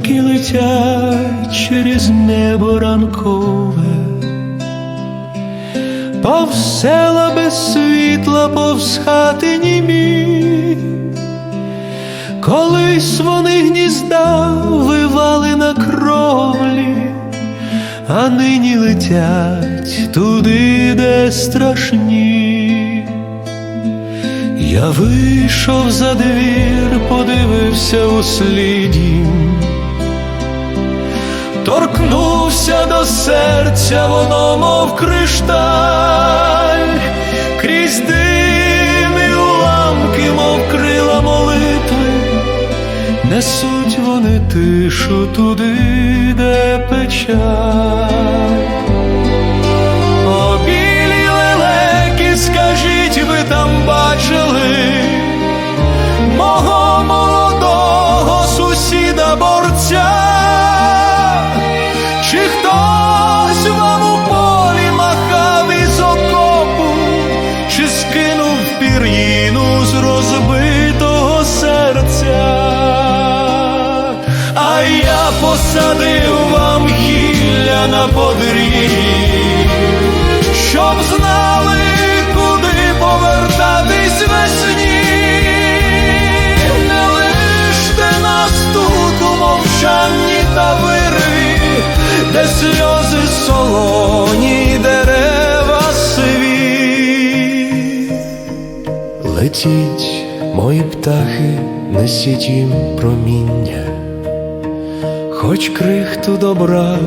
які летять через небо ранкове, повз села без світла, повз хати німі, колись вони гнізда вивали на кровлі, а нині летять туди, де страшні. Я вийшов за двір, подивився у сліді, торкнувся до серця, воно мов кришталь, крізь дим і уламки, мов крила молитви, несуть вони тишу туди, де печаль. Сусіда борця, чи хтось вам у полі махав із окопу, чи скинув пір'їну з розбитого серця, а я посадив де сльози солоні, дерева сиві. Летіть, мої птахи, несіть їм проміння, хоч крихту добра